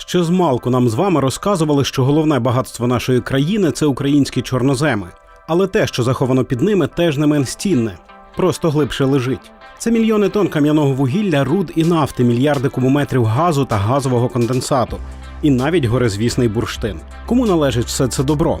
Ще з малку нам з вами розказували, що головне багатство нашої країни це українські чорноземи. Але те, що заховано під ними, теж не менш цінне, просто глибше лежить. Це мільйони тонн кам'яного вугілля, руд і нафти, мільярди кубометрів газу та газового конденсату, і навіть горизвісний бурштин. Кому належить все це добро?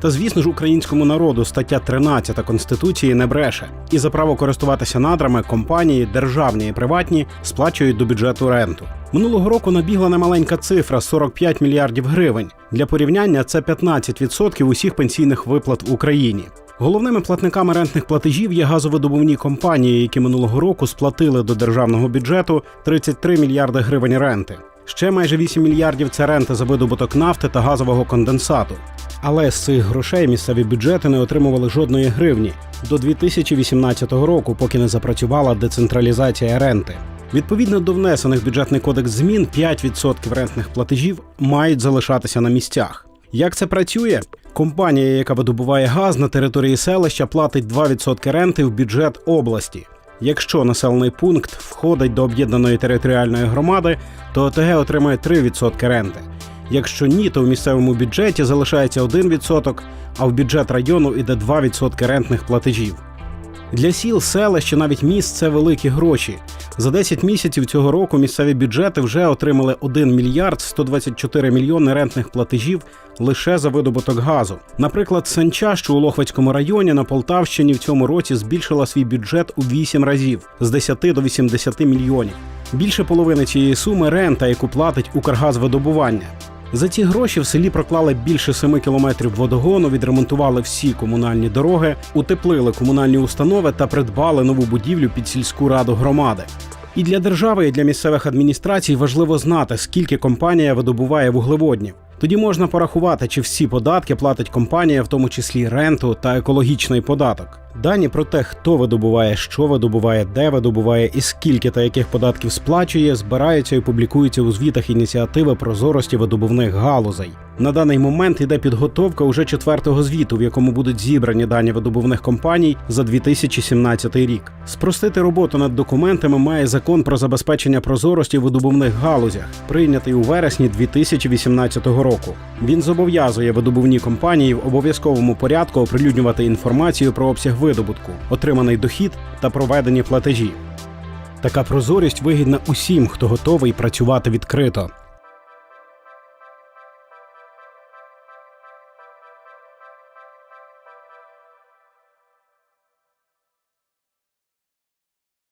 Та звісно ж, українському народу стаття 13 Конституції не бреше. І за право користуватися надрами компанії, державні і приватні, сплачують до бюджету ренту. Минулого року набігла немаленька цифра 45 мільярдів гривень. Для порівняння це 15% усіх пенсійних виплат в Україні. Головними платниками рентних платежів є газовидобувні компанії, які минулого року сплатили до державного бюджету 33 мільярди гривень ренти. Ще майже 8 мільярдів це рента за видобуток нафти та газового конденсату. Але з цих грошей місцеві бюджети не отримували жодної гривні до 2018 року, поки не запрацювала децентралізація ренти. Відповідно до внесених в бюджетний кодекс змін, 5% рентних платежів мають залишатися на місцях. Як це працює? Компанія, яка видобуває газ на території селища, платить 2% ренти в бюджет області. Якщо населений пункт входить до об'єднаної територіальної громади, то ОТГ отримає 3% ренти. Якщо ні, то в місцевому бюджеті залишається 1%, а в бюджет району йде 2% рентних платежів. Для сіл, селищ, навіть міст це великі гроші. За 10 місяців цього року місцеві бюджети вже отримали 1 мільярд 124 мільйони рентних платежів лише за видобуток газу. Наприклад, Санча, що у Лохвицькому районі на Полтавщині в цьому році збільшила свій бюджет у 8 разів з 10 до 80 мільйонів. Більше половини цієї суми рента, яку платить Укргазвидобування. За ці гроші в селі проклали більше семи кілометрів водогону, відремонтували всі комунальні дороги, утеплили комунальні установи та придбали нову будівлю під сільську раду громади. І для держави, і для місцевих адміністрацій важливо знати, скільки компанія видобуває вуглеводнів. Тоді можна порахувати, чи всі податки платить компанія, в тому числі ренту та екологічний податок. Дані про те, хто видобуває, що видобуває, де видобуває і скільки та яких податків сплачує, збираються і публікуються у звітах ініціативи прозорості видобувних галузей. На даний момент іде підготовка уже четвертого звіту, в якому будуть зібрані дані видобувних компаній за 2017 рік. Спростити роботу над документами має закон про забезпечення прозорості в видобувних галузях, прийнятий у вересні 2018 року. Він зобов'язує видобувні компанії в обов'язковому порядку оприлюднювати інформацію про обсяг видобутку, отриманий дохід та проведені платежі. Така прозорість вигідна усім, хто готовий працювати відкрито.